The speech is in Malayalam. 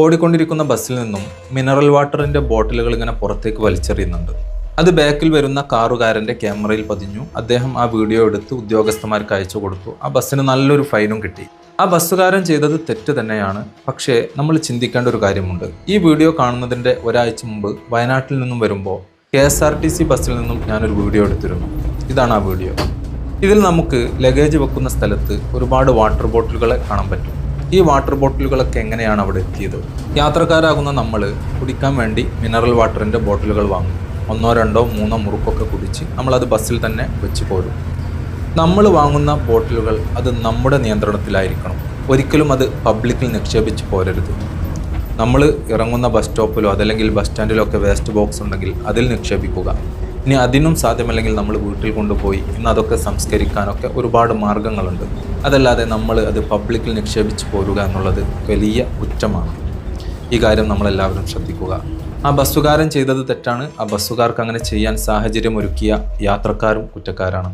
ഓടിക്കൊണ്ടിരിക്കുന്ന ബസ്സിൽ നിന്നും മിനറൽ വാട്ടറിന്റെ ബോട്ടിലുകൾ ഇങ്ങനെ പുറത്തേക്ക് വലിച്ചെറിയുന്നുണ്ട്. അത് ബാക്കിൽ വരുന്ന കാറുകാരന്റെ ക്യാമറയിൽ പതിഞ്ഞു. അദ്ദേഹം ആ വീഡിയോ എടുത്ത് ഉദ്യോഗസ്ഥന്മാർക്ക് അയച്ചു കൊടുത്തു. ആ ബസ്സിന് നല്ലൊരു ഫൈനും കിട്ടി. ആ ബസ്സുകാരൻ ചെയ്തത് തെറ്റ് തന്നെയാണ്. പക്ഷേ നമ്മൾ ചിന്തിക്കേണ്ട ഒരു കാര്യമുണ്ട്. ഈ വീഡിയോ കാണുന്നതിന്റെ ഒരാഴ്ച മുമ്പ് വയനാട്ടിൽ നിന്നും വരുമ്പോൾ K S R T C ബസ്സിൽ നിന്നും ഞാനൊരു വീഡിയോ എടുത്തിരുന്നു. ഇതാണ് ആ വീഡിയോ ഇതിൽ നമുക്ക് ലഗേജ് വെക്കുന്ന സ്ഥലത്ത് ഒരുപാട് വാട്ടർ ബോട്ടിലുകളെ കാണാൻ പറ്റും. ഈ വാട്ടർ ബോട്ടിലുകളൊക്കെ എങ്ങനെയാണ് അവിടെ എത്തിയത്? യാത്രക്കാരാകുന്ന നമ്മൾ കുടിക്കാൻ വേണ്ടി മിനറൽ വാട്ടറിന്റെ ബോട്ടിലുകൾ വാങ്ങും. ഒന്നോ രണ്ടോ മൂന്നോ മുറുക്കൊക്കെ കുടിച്ച് നമ്മളത് ബസ്സിൽ തന്നെ വെച്ച് പോരും. നമ്മൾ വാങ്ങുന്ന ബോട്ടിലുകൾ അത് നമ്മുടെ നിയന്ത്രണത്തിലായിരിക്കണം. ഒരിക്കലും അത് പബ്ലിക്കിൽ നിക്ഷേപിച്ച് പോരരുത്. നമ്മൾ ഇറങ്ങുന്ന ബസ് സ്റ്റോപ്പിലോ അതല്ലെങ്കിൽ ബസ് സ്റ്റാൻഡിലോ ഒക്കെ വേസ്റ്റ് ബോക്സ് ഉണ്ടെങ്കിൽ അതിൽ നിക്ഷേപിക്കുക. ഇനി അതിനും സാധ്യമല്ലെങ്കിൽ നമ്മൾ വീട്ടിൽ കൊണ്ടുപോയി ഇന്ന് അതൊക്കെ സംസ്കരിക്കാനൊക്കെ ഒരുപാട് മാർഗങ്ങളുണ്ട്. അതല്ലാതെ നമ്മൾ അത് പബ്ലിക്കിൽ നിക്ഷേപിച്ച് പോരുക എന്നുള്ളത് വലിയ കുറ്റമാണ്. ഈ കാര്യം നമ്മളെല്ലാവരും ശ്രദ്ധിക്കുക. ആ ബസ്സുകാരൻ ചെയ്തത് തെറ്റാണ്. ആ ബസ്സുകാർക്ക് അങ്ങനെ ചെയ്യാൻ സാഹചര്യം ഒരുക്കിയ യാത്രക്കാരും കുറ്റക്കാരാണ്.